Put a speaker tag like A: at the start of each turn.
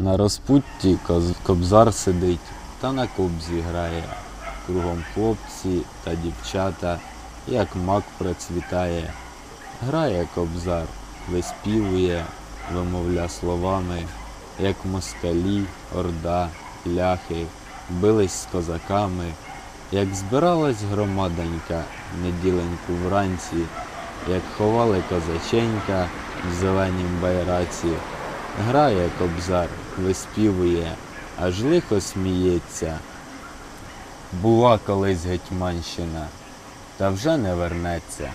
A: На розпутті кобзар сидить та на кобзі грає. Кругом хлопці та дівчата, як мак процвітає. Грає кобзар, виспівує, вимовля словами, як москалі, орда, ляхи, бились з козаками, як збиралась громадонька неділеньку вранці, як ховали козаченька в зеленім байраці. Грає кобзар, виспівує, аж лихо сміється. Була колись Гетьманщина, та вже не вернеться.